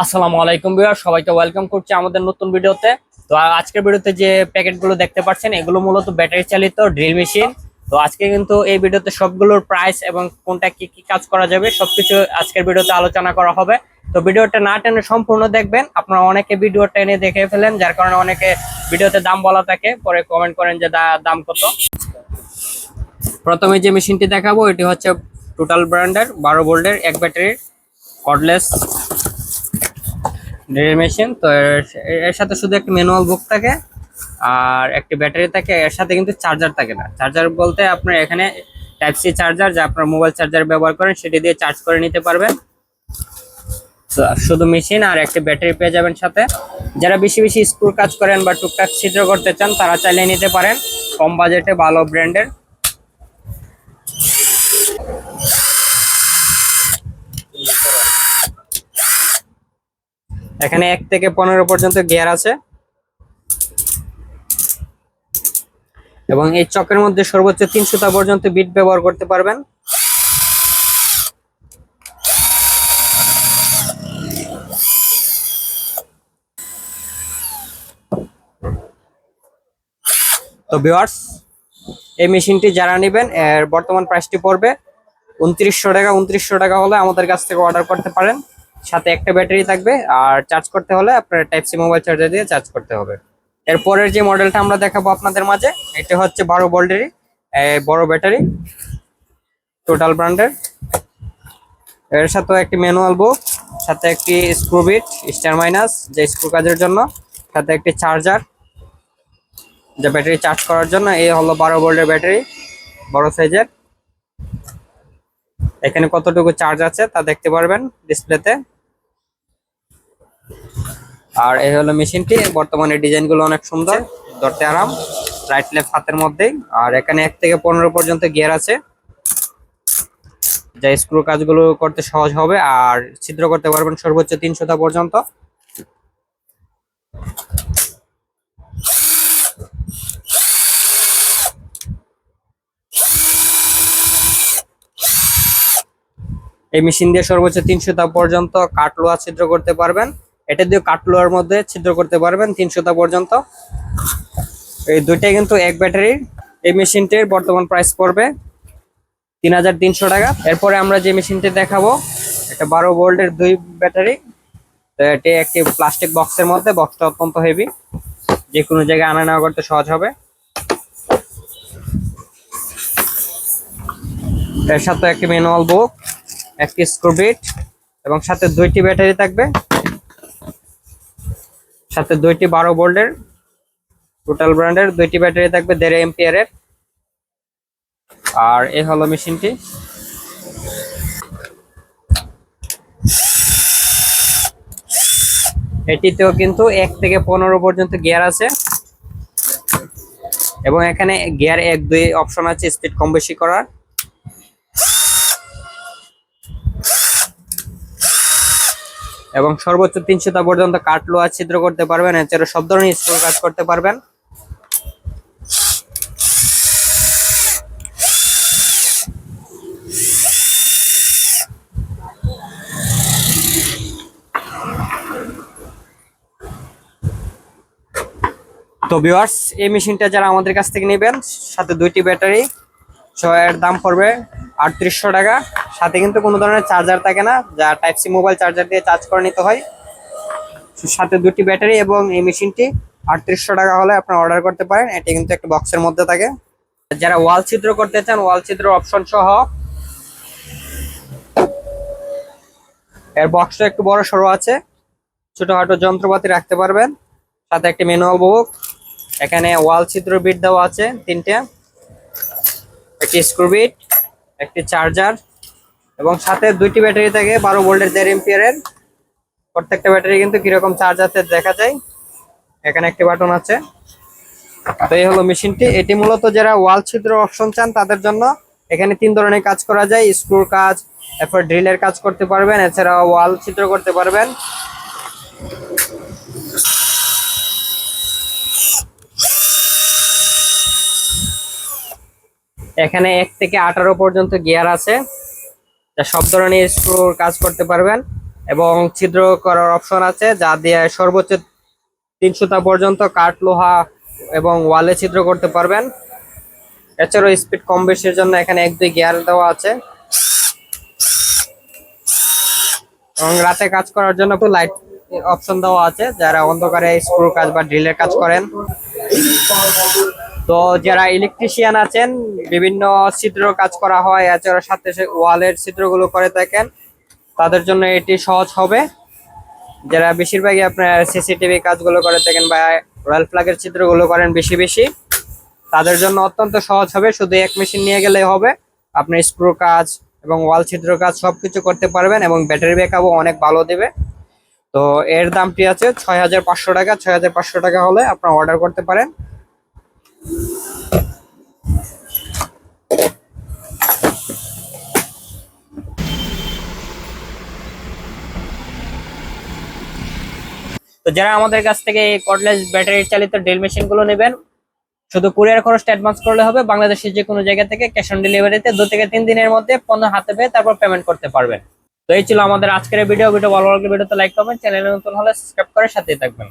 আসসালামু আলাইকুম ভিউয়ার সবাইকে ওয়েলকাম করছি আমাদের নতুন ভিডিওতে। তো আজকের ভিডিওতে যে প্যাকেটগুলো দেখতে পাচ্ছেন, এগুলো মূলত ব্যাটারি চালিত ড্রিল মেশিন। তো আজকে কিন্তু এই ভিডিওতে সবগুলোর প্রাইস এবং কোনটা কি কি কাজ করা যাবে, সবকিছু আজকের ভিডিওতে আলোচনা করা হবে। তো ভিডিওটা না টেনে সম্পূর্ণ দেখবেন। আপনারা অনেকে ভিডিও টেনে দেখে ফেলেন, যার কারণে অনেকে ভিডিওতে দাম বলা থাকে, পরে কমেন্ট করেন যে দাম কত। প্রথমে যে মেশিনটি দেখাবো, এটি হচ্ছে টোটাল ব্র্যান্ডের বারো ভোল্টের এক ব্যাটারির কর্ডলেস ড্রিল মেশিন তো এর- সাথে শুধু একটা ম্যানুয়াল বুক থাকে আর একটি ব্যাটারি থাকে। এর সাথে কিন্তু চার্জার থাকে না। চার্জার বলতে আপনার এখানে টাইপ সি চার্জার যা আপনার মোবাইল চার্জার ব্যবহার করেন, সেটি দিয়ে চার্জ করে নিতে পারবেন। শুধু মেশিন আর একটি ব্যাটারি পেয়ে যাবেন সাথে। যারা বেশি বেশি স্ক্রুর কাজ করেন বা টুকটাক ছিদ্র করতে চান, তারা চাইলে নিতে পারেন। কম বাজেটে ভালো ব্র্যান্ডের এখানে এক থেকে পনেরো পর্যন্ত গিয়ার আছে। এবং এই চকের মধ্যে সর্বোচ্চ তিনশোটা পর্যন্ত বিট ব্যবহার করতে পারবেন। তো ভিউয়ার্স এই মেশিনটি যারা নেবেন, এর বর্তমান প্রাইসটি পড়বে উনত্রিশশো টাকা। উনত্রিশশো টাকা হলে আমাদের কাছ থেকে অর্ডার করতে পারেন। সাথে একটা ব্যাটারি থাকবে, আর চার্জ করতে হলে আপনার টাইপ সি মোবাইল চার্জার দিয়ে চার্জ করতে হবে। এরপরের যে মডেলটা আমরা দেখাবো আপনাদের মাঝে, এটা হচ্ছে বারো ভোল্টেরই বড় ব্যাটারি টোটাল ব্র্যান্ডের এর সাথে একটি ম্যানুয়াল বুক সাথে একটি স্ক্রুবিট স্টার মাইনাস যে স্ক্রু কাজের জন্য, সাথে একটি চার্জার যে ব্যাটারি চার্জ করার জন্য, এই হলো বারো ভোল্টের ব্যাটারি, বড় সাইজের। এখানে কতটুকু চার্জ আছে তা দেখতে পারবেন ডিসপ্লেতে আর এই হলো মেশিনটি। বর্তমানে ডিজাইনগুলো অনেক সুন্দর, ধরতে আরাম। রাইট লেফট হাতের মধ্যেই। আর এখানে এক থেকে পনেরো পর্যন্ত গিয়ার আছে। যা স্ক্রু কাজগুলো করতে সহজ হবে, আর ছিদ্র করতে পারবেন সর্বোচ্চ তিনশোটা পর্যন্ত। এই মেশিন দিয়ে সর্বোচ্চ তিনশোটা পর্যন্ত কাটলোয়া ছিদ্র করতে পারবেন। এটা দিয়ে কাটলোয়ার মধ্যে ছিদ্র করতে পারবেন তিনশোটা পর্যন্ত। এই দুইটাই কিন্তু এক ব্যাটারির এই মেশিনটির বর্তমান প্রাইস পড়বে তিন হাজার তিনশো টাকা। এরপরে আমরা যে মেশিনটি দেখাবো, এটা বারো ভোল্টের দুই ব্যাটারি। তো এটি একটি প্লাস্টিক বক্সের মধ্যে বক্সটা অত্যন্ত হেভি যে কোনো জায়গায় আনা নেওয়া করতে সহজ হবে। এর সাথে একটি ম্যানুয়াল বুক একটি স্ক্রুবিট এবং সাথে দুইটি ব্যাটারি থাকবে। সাথে দুইটি বারো ভোল্টের টোটাল ব্র্যান্ডের দুইটি ব্যাটারি থাকবে দেড় এম্পিয়ারের আর এই হলো মেশিনটি। এটিতেও কিন্তু এক থেকে পনেরো পর্যন্ত গিয়ার আছে। এবং এখানে গিয়ার এক দুই অপশন আছে স্পিড কম বেশি করার। এবং সর্বোচ্চ তিনশোটা পর্যন্ত কাঠ লোহা ছিদ্র করতে পারবেন এছাড়া সব ধরনের স্ক্রু কাজ করতে পারবেন। তো ভিউয়ার্স এই মেশিনটা যারা আমাদের কাছ থেকে নেবেন, সাথে দুইটি ব্যাটারি সো এর দাম পড়বে আটত্রিশশো টাকা। সাথে কিন্তু কোনো ধরনের চার্জার থাকে না, যা টাইপ সি মোবাইল চার্জার দিয়ে চার্জ করে নিতে হয়। সাথে দুটি ব্যাটারি এবং এই মেশিনটি আটত্রিশশো টাকা হলে আপনারা অর্ডার করতে পারেন। এটি কিন্তু একটা বক্সের মধ্যে থাকে। যারা ওয়াল চিত্র করতে চান ওয়াল চিত্র অপশন সহ। এর বক্সটা একটু বড় সরো আছে। ছোটখাটো যন্ত্রপাতি রাখতে পারবেন। সাথে একটি ম্যানুয়াল বুক এখানে ওয়াল চিত্র বিট দেওয়া আছে তিনটে। একটি স্ক্রু বিট একটি চার্জার এবং সাথে দুইটি ব্যাটারি থাকে, বারো ভোল্টের দেড় এম্পিয়ারের। প্রত্যেকটা ব্যাটারি কিন্তু কীরকম চার্জ আছে দেখা যায়। এখানে একটি বাটন আছে। তো এই হলো মেশিনটি। এটি মূলত যারা ওয়াল ছিদ্র অপশন চান, তাদের জন্য এখানে তিন ধরনের কাজ করা যায়। স্ক্রুর কাজ, এরপর ড্রিলের কাজ করতে পারবেন এছাড়া ওয়াল ছিদ্র করতে পারবেন। এখানে এক থেকে আঠারো পর্যন্ত গিয়ার আছে। যা সব ধরনের স্ক্রুর কাজ করতে পারবেন। এবং ছিদ্র করার অপশন আছে, যা দিয়ে সর্বোচ্চ তিনশোটা পর্যন্ত কাঠ, লোহা এবং ওয়ালে ছিদ্র করতে পারবেন। এছাড়াও স্পিড কম বেশির জন্য এখানে এক, দুই গিয়ার দেওয়া আছে। এবং রাতে কাজ করার জন্য লাইট অপশন দেওয়া আছে, যারা অন্ধকারে স্ক্রু কাজ বা ড্রিলের কাজ করেন। তো যারা ইলেকট্রিশিয়ান আছেন, বিভিন্ন ছিদ্র কাজ করা হয়, এছাড়া সাথে ওয়ালের ছিদ্রগুলো করে থাকেন, তাদের জন্য এটি সহজ হবে। যারা বেশিরভাগই আপনার সিসিটিভি কাজগুলো করে থাকেন বা রয়্যাল ফ্ল্যাগের চিত্রগুলো করেন বেশি বেশি, তাদের জন্য অত্যন্ত সহজ হবে। শুধু এক মেশিন নিয়ে গেলেই হবে। আপনি স্ক্রু কাজ এবং ওয়াল ছিদ্র কাজ সবকিছু করতে পারবেন এবং ব্যাটারি ব্যাকআপও অনেক ভালো দেবে। তো এর দামটি আছে ছয় হাজার পাঁচশো টাকা। ছয় হাজার পাঁচশো টাকা হলে আপনারা অর্ডার করতে পারেন। তো যারা আমাদের কাছ থেকে এই কর্ডলেস ব্যাটারি চালিত ড্রিল মেশিনগুলো নেবেন, শুধু কুরিয়ার খরচটা অ্যাডভান্স করলে হবে, বাংলাদেশের যে কোনো জায়গা থেকে ক্যাশ অন ডেলিভারিতে দু থেকে তিন দিনের মধ্যে পণ্য হাতে পেয়ে তারপর পেমেন্ট করতে পারবেন। তো এই ছিল আমাদের আজকের ভিডিও ভিডিও ভালো লাগলে ভিডিওতে লাইক করবেন চ্যানেলে নতুন হলে সাবস্ক্রাইব করে সাথেই থাকবেন।